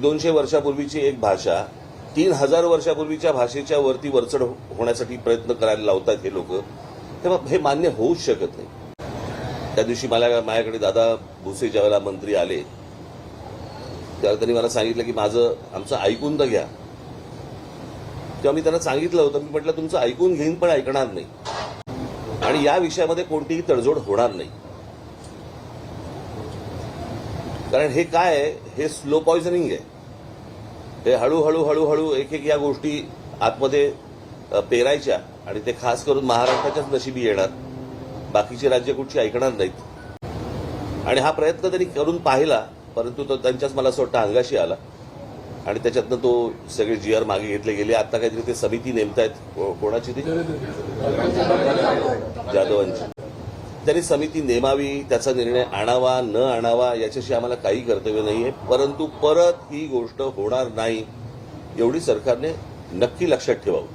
दोनशे वर्षापूर्वीची एक भाषा तीन हजार वर्षापूर्वीच्या भाषेच्या वरती वरचढ होण्यासाठी प्रयत्न करायला लावतात हे लोक. तेव्हा हे मान्य होऊच शकत नाही. त्या दिवशी मला माझ्याकडे दादा भुसे ज्यावेळेला मंत्री आले त्यावेळेला त्यांनी मला सांगितलं की माझं आमचं ऐकून तर घ्या. तेव्हा मी त्यांना सांगितलं होतं मी म्हटलं तुमचं ऐकून घेईन पण ऐकणार नाही. आणि या विषयामध्ये कोणतीही तडजोड होणार नाही. कारण हे काय आहे? हे स्लो पॉयझनिंग आहे. हे हळूहळू हळूहळू एक एक या गोष्टी आतमध्ये पेरायच्या आणि ते खास करून महाराष्ट्राच्याच नशिबी येणार. बाकीची राज्य कुठची ऐकणार नाहीत. आणि हा प्रयत्न त्यांनी करून पाहिला परंतु तो त्यांच्याच मला असं वाटतं अंगाशी आला. आणि त्याच्यातनं तो सगळे जी आर मागे घेतले गेले. आता काहीतरी ते समिती नेमतायत. कोणाची ती? जाधवांची. त्यांनी समिती नेमावी त्याचा निर्णय आणावा न आणावा याच्याशी आम्हाला काही कर्तव्य नाही आहे परंतु परत ही गोष्ट होणार नाही एवढी सरकारने नक्की लक्षात ठेवावं.